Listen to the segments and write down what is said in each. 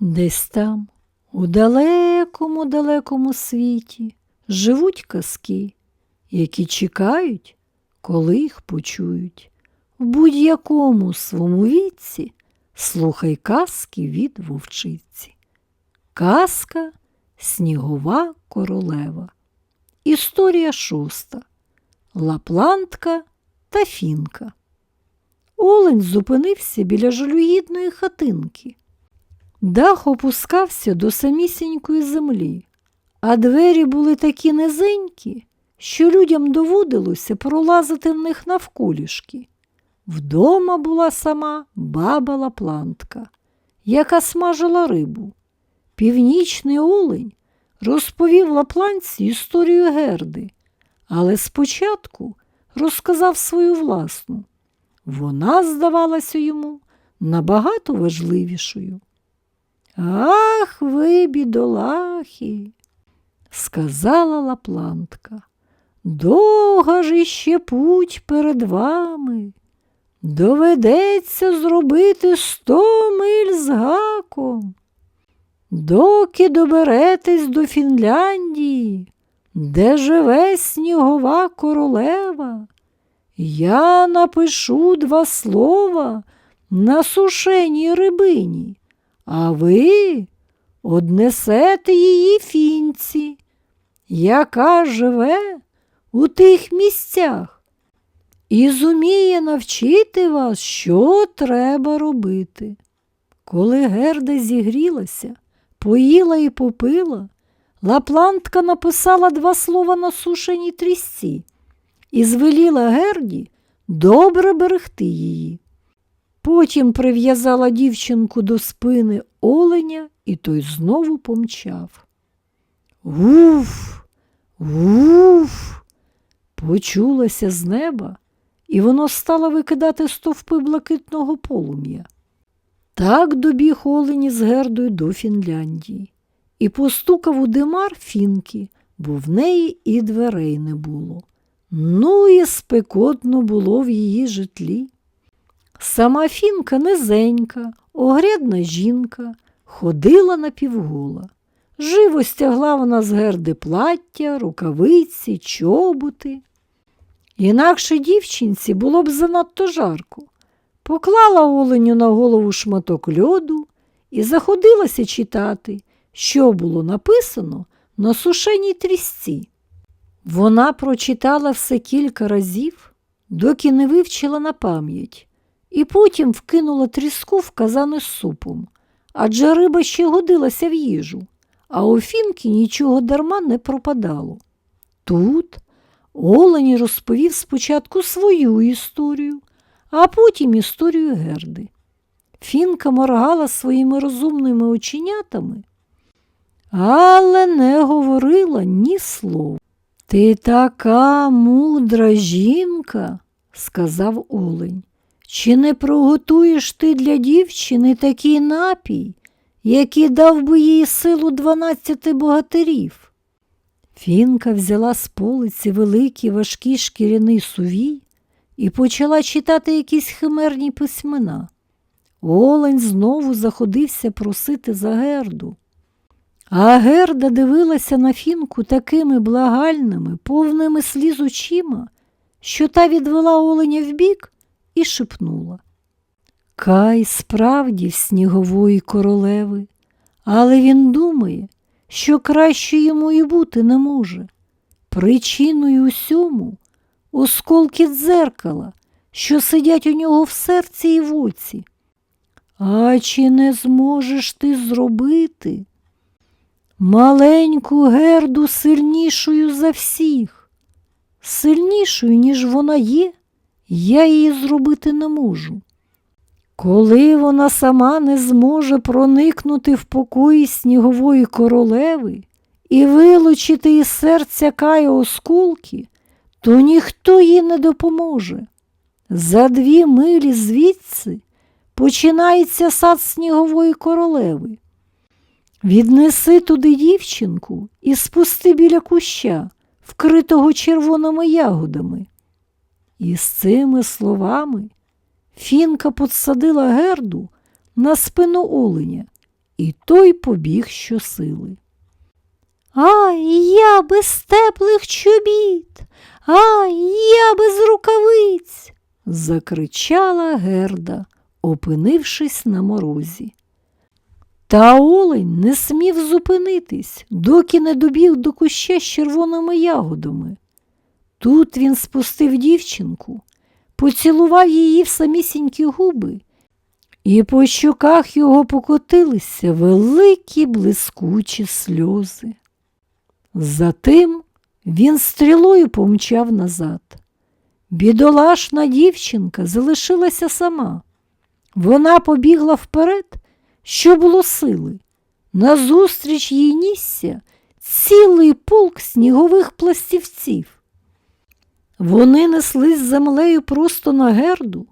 Десь там, у далекому далекому світі, живуть казки, які чекають, коли їх почують. В будь-якому своєму віці слухай казки від вовчиці. Казка Снігова королева. Історія шоста. Лаплантка та фінка. Олень зупинився біля жалюгідної хатинки. Дах опускався до самісінької землі, а двері були такі низенькі, що людям доводилося пролазити в них навколішки. Вдома була сама баба Лаплантка, яка смажила рибу. Північний олень розповів лапланці історію Герди, але спочатку розказав свою власну. Вона здавалася йому набагато важливішою. Ах ви, бідолахи, сказала Лаплантка, довга ж іще путь перед вами. Доведеться зробити сто миль з гаком. Доки доберетесь до Фінляндії, де живе снігова королева, я напишу два слова на сушеній рибині, а ви однесете її фінці, яка живе у тих місцях і зуміє навчити вас, що треба робити. Коли Герда зігрілася, поїла і попила, Лаплантка написала два слова на сушеній трісці і звеліла Герді добре берегти її. Потім прив'язала дівчинку до спини оленя, і той знову помчав. Уф, уф, почулося з неба, і воно стало викидати стовпи блакитного полум'я. Так добіг олені з Гердою до Фінляндії і постукав у димар фінки, бо в неї і дверей не було. Ну і спекотно було в її житлі. Сама фінка низенька, огрядна жінка, ходила напівгола. Живо стягла вона з герди плаття, рукавиці, чоботи. Інакше дівчинці було б занадто жарко. Поклала оленю на голову шматок льоду і заходилася читати, що було написано на сушеній трісці. Вона прочитала все кілька разів, доки не вивчила на пам'ять, і потім вкинула тріску в казани з супом, адже риба ще годилася в їжу, а у фінки нічого дарма не пропадало. Тут Олені розповів спочатку свою історію, а потім історію Герди. Фінка моргала своїми розумними оченятами, але не говорила ні слова. Ти така мудра жінка, сказав Олень. Чи не приготуєш ти для дівчини такий напій, який дав би їй силу дванадцяти богатирів? Фінка взяла з полиці великий важкий шкіряний сувій і почала читати якісь химерні письмена. Олень знову заходився просити за Герду. А Герда дивилася на фінку такими благальними, повними сліз очима, що та відвела оленя вбік і шепнула. Кай справді в снігової королеви, але він думає, що краще йому і бути не може. Причиною усьому осколки дзеркала, що сидять у нього в серці і в оці. А чи не зможеш ти зробити маленьку герду сильнішою за всіх? Сильнішою, ніж вона є, я її зробити не можу. Коли вона сама не зможе проникнути в покої снігової королеви і вилучити із серця кая осколки, то ніхто їй не допоможе. За дві милі звідси починається сад снігової королеви. Віднеси туди дівчинку і спусти біля куща, вкритого червоними ягодами. І з цими словами Фінка подсадила герду на спину оленя і той побіг щосили. Ай, я без теплих чобіт, ай, я без рукавиць, закричала Герда, опинившись на морозі. Та олень не смів зупинитись, доки не добіг до куща з червоними ягодами. Тут він спустив дівчинку, поцілував її в самісінькі губи, і по щоках його покотилися великі блискучі сльози. Затим він стрілою помчав назад. Бідолашна дівчинка залишилася сама. Вона побігла вперед, що було сили. Назустріч їй нісся цілий полк снігових пластівців. Вони неслись землею просто на герду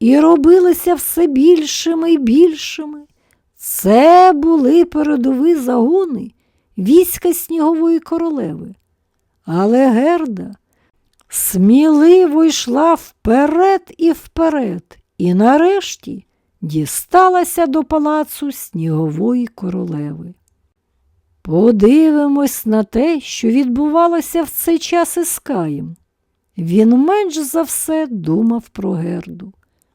і робилися все більшими і більшими. Це були передові загони війська снігової королеви. Але Герда сміливо йшла вперед і вперед, і нарешті дісталася до палацу снігової королеви. Подивимось на те, що відбувалося в цей час із Каєм. Він менш за все думав про Герду,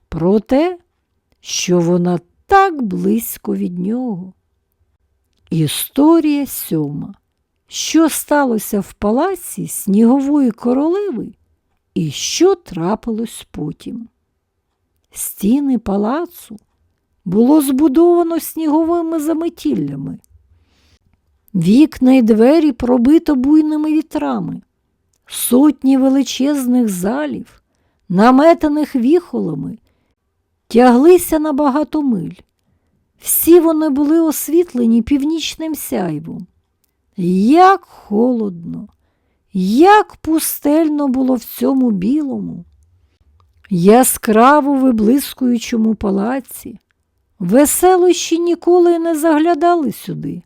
про те, що вона так близько від нього. Історія сьома. Що сталося в палаці снігової королеви і що трапилось потім? Стіни палацу було збудовано сніговими заметіллями. Вікна й двері пробито буйними вітрами, сотні величезних залів, наметаних віхолами, тяглися на багато миль. Всі вони були освітлені північним сяйвом. Як холодно, як пустельно було в цьому білому, яскраво виблискуючому палаці, веселощі ніколи не заглядали сюди,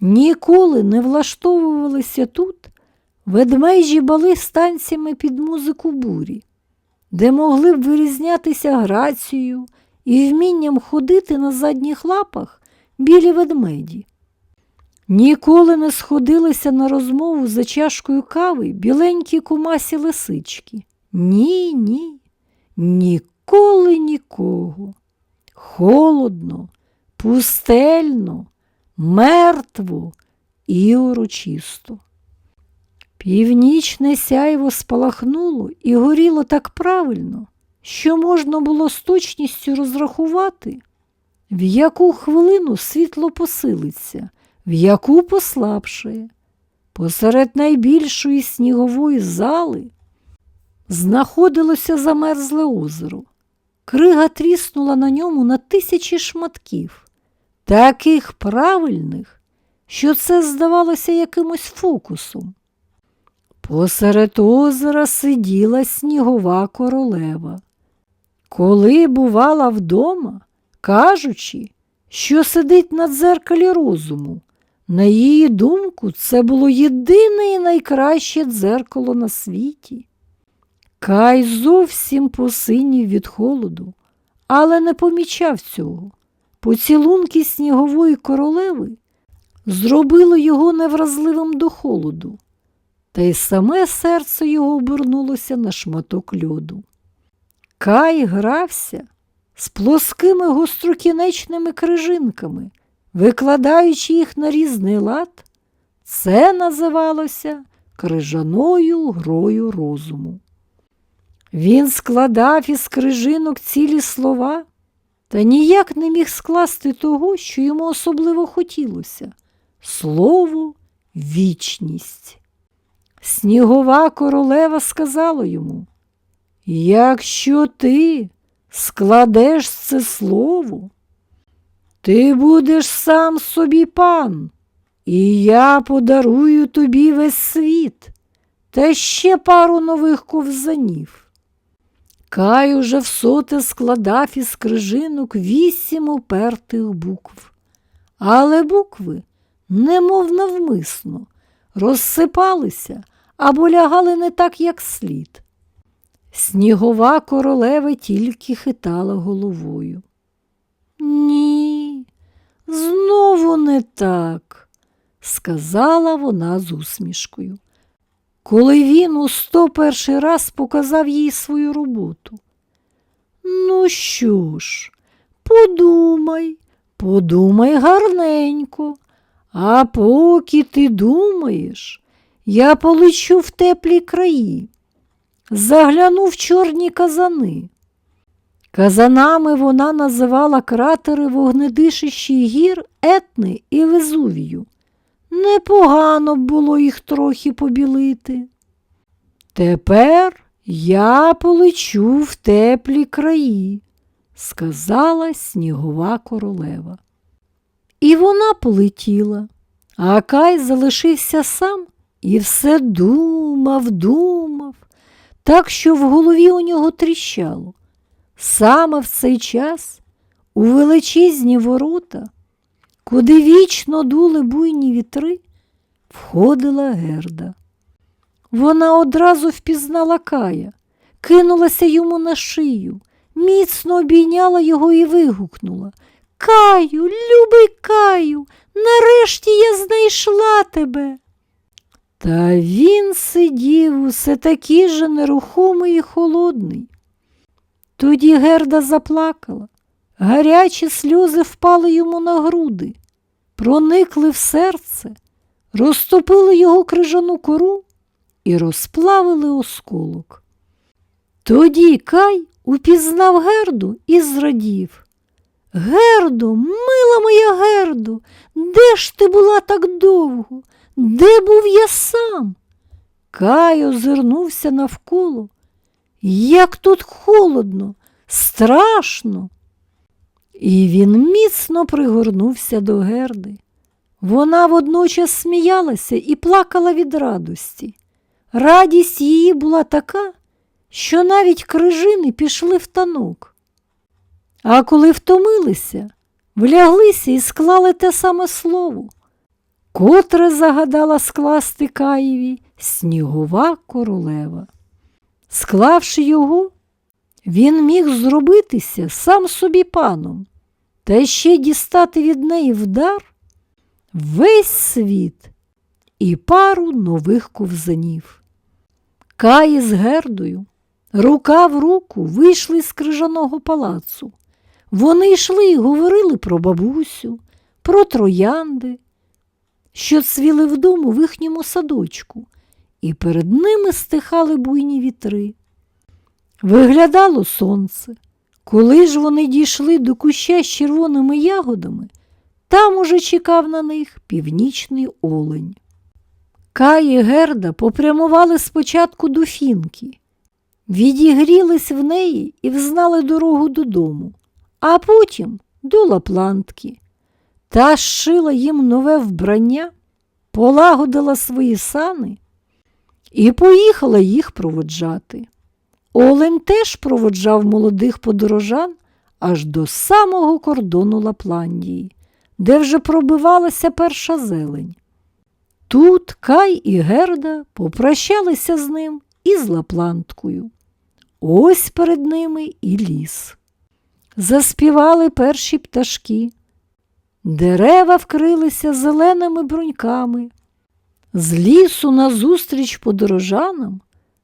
ніколи не влаштовувалися тут ведмежі бали станціями під музику бурі, де могли б вирізнятися грацією і вмінням ходити на задніх лапах білі ведмеді. Ніколи не сходилися на розмову за чашкою кави біленькі кумасі лисички. Ні, ні, ніколи нікого. Холодно, пустельно, мертво і урочисто. Північне сяйво спалахнуло і горіло так правильно, що можна було з точністю розрахувати, в яку хвилину світло посилиться, в яку послабшає. Посеред найбільшої снігової зали знаходилося замерзле озеро. Крига тріснула на ньому на тисячі шматків, таких правильних, що це здавалося якимось фокусом. Посеред озера сиділа снігова королева. Коли бувала вдома, кажучи, що сидить на дзеркалі розуму, на її думку, це було єдине і найкраще дзеркало на світі. Кай зовсім посинів від холоду, але не помічав цього. Поцілунки снігової королеви зробили його невразливим до холоду, та й саме серце його обернулося на шматок льоду. Кай грався з плоскими гострокінечними крижинками, викладаючи їх на різний лад, це називалося крижаною грою розуму. Він складав із крижинок цілі слова та ніяк не міг скласти того, що йому особливо хотілося слово вічність. Снігова королева сказала йому, якщо ти складеш це слово, ти будеш сам собі пан, і я подарую тобі весь світ та ще пару нових ковзанів. Кай уже всоте складав із крижинок вісім упертих букв, але букви, немов навмисно, розсипалися або лягали не так, як слід. Снігова королева тільки хитала головою. Ні, Знову не так, сказала вона з усмішкою, коли він у сто перший раз показав їй свою роботу. Ну що ж, подумай, подумай гарненько, а поки ти думаєш, я полечу в теплі краї, загляну в чорні казани. Казанами вона називала кратери вогнедишищі гір Етни і Везувію. Непогано було їх трохи побілити. Тепер я полечу в теплі краї, сказала снігова королева. І вона полетіла, а Кай залишився сам і все думав, думав, так що в голові у нього тріщало. Саме в цей час у величезні ворота, куди вічно дули буйні вітри, входила герда. Вона одразу впізнала Кая, кинулася йому на шию, міцно обійняла його і вигукнула Каю, любий Каю, нарешті я знайшла тебе. Та він сидів усе такий же нерухомий і холодний. Тоді Герда заплакала, гарячі сльози впали йому на груди, проникли в серце, розтопили його крижану кору і розплавили осколок. Тоді Кай упізнав Герду і зрадів. Гердо, мила моя Гердо, де ж ти була так довго? Де був я сам? Кай озирнувся навколо. Як тут холодно, страшно. І він міцно пригорнувся до Герди. Вона водночас сміялася і плакала від радості. Радість її була така, що навіть крижини пішли в танок. А коли втомилися, вляглися і склали те саме слово, котре загадала скласти Каєві снігова королева. Склавши його, він міг зробитися сам собі паном, та ще дістати від неї вдар весь світ і пару нових ковзанів. Каї з Гердою рука в руку вийшли з крижаного палацу. Вони йшли і говорили про бабусю, про троянди, що цвіли вдому в їхньому садочку, і перед ними стихали буйні вітри. Виглядало сонце. Коли ж вони дійшли до куща з червоними ягодами, там уже чекав на них північний олень. Кай і Герда попрямували спочатку до фінки, відігрілись в неї і взнали дорогу додому, а потім до Лаплантки. Та зшила їм нове вбрання, полагодила свої сани і поїхала їх проводжати. Олень теж проводжав молодих подорожан аж до самого кордону Лапландії, де вже пробивалася перша зелень. Тут Кай і Герда попрощалися з ним і з Лапланткою. Ось перед ними і ліс. Заспівали перші пташки. Дерева вкрилися зеленими бруньками. З лісу назустріч подорожанам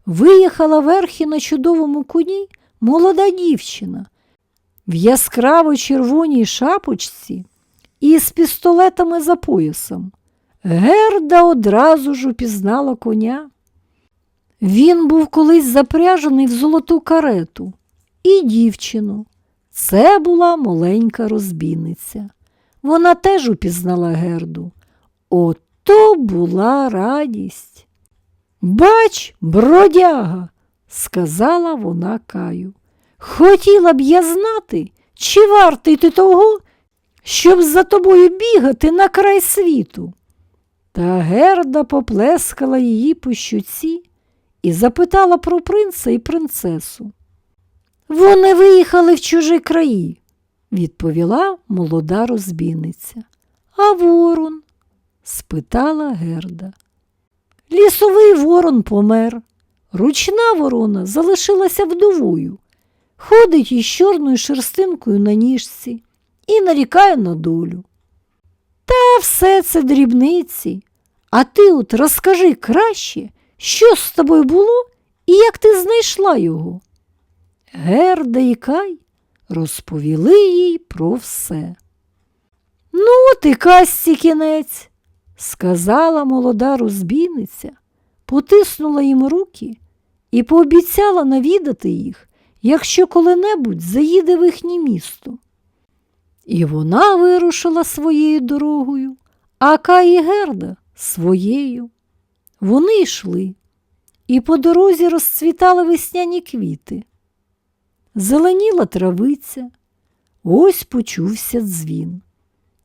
виїхала верхи на чудовому коні молода дівчина в яскраво червоній шапочці і з пістолетами за поясом. Герда одразу ж упізнала коня. Він був колись запряжений в золоту карету і дівчину. Це була маленька розбійниця. Вона теж упізнала Герду. Ото була радість. Бач, бродяга, сказала вона Каю. Хотіла б я знати, чи вартий ти того, щоб за тобою бігати на край світу. Та Герда поплескала її по щуці і запитала про принца і принцесу. Вони виїхали в чужі краї, відповіла молода розбійниця. А ворон? спитала Герда. Лісовий ворон помер. Ручна ворона залишилася вдовою, ходить із чорною шерстинкою на ніжці і нарікає на долю. Та все це дрібниці. А ти от розкажи краще, що з тобою було і як ти знайшла його. Герда і Кай розповіли їй про все. Ну, от і казці кінець, сказала молода розбійниця, потиснула їм руки і пообіцяла навідати їх, якщо коли-небудь заїде в їхнє місто. І вона вирушила своєю дорогою, а Кай і Герда своєю. Вони йшли, і по дорозі розцвітали весняні квіти. Зеленіла травиця, ось почувся дзвін.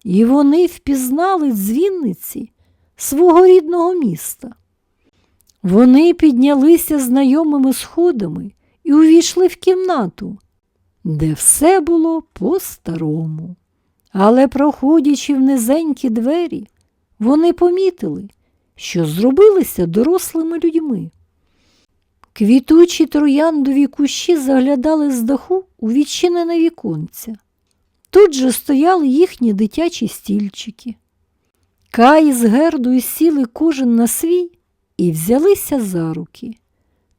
І вони впізнали дзвінниці свого рідного міста. Вони піднялися знайомими сходами і увійшли в кімнату, де все було по-старому. Але, проходячи в низенькі двері, вони помітили, що зробилися дорослими людьми. Квітучі трояндові кущі заглядали з даху у відчинене віконце. Тут же стояли їхні дитячі стільчики. Кай з Гердою сіли кожен на свій і взялися за руки.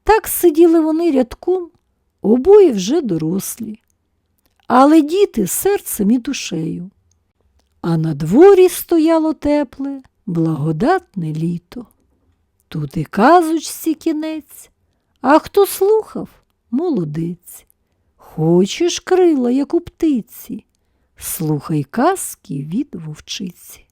Так сиділи вони рядком, обоє вже дорослі, але діти серцем і душею. А на дворі стояло тепле, благодатне літо. Тут і казочці кінець, а хто слухав молодець. Хочеш крила, як у птиці, слухай казки від вовчиці.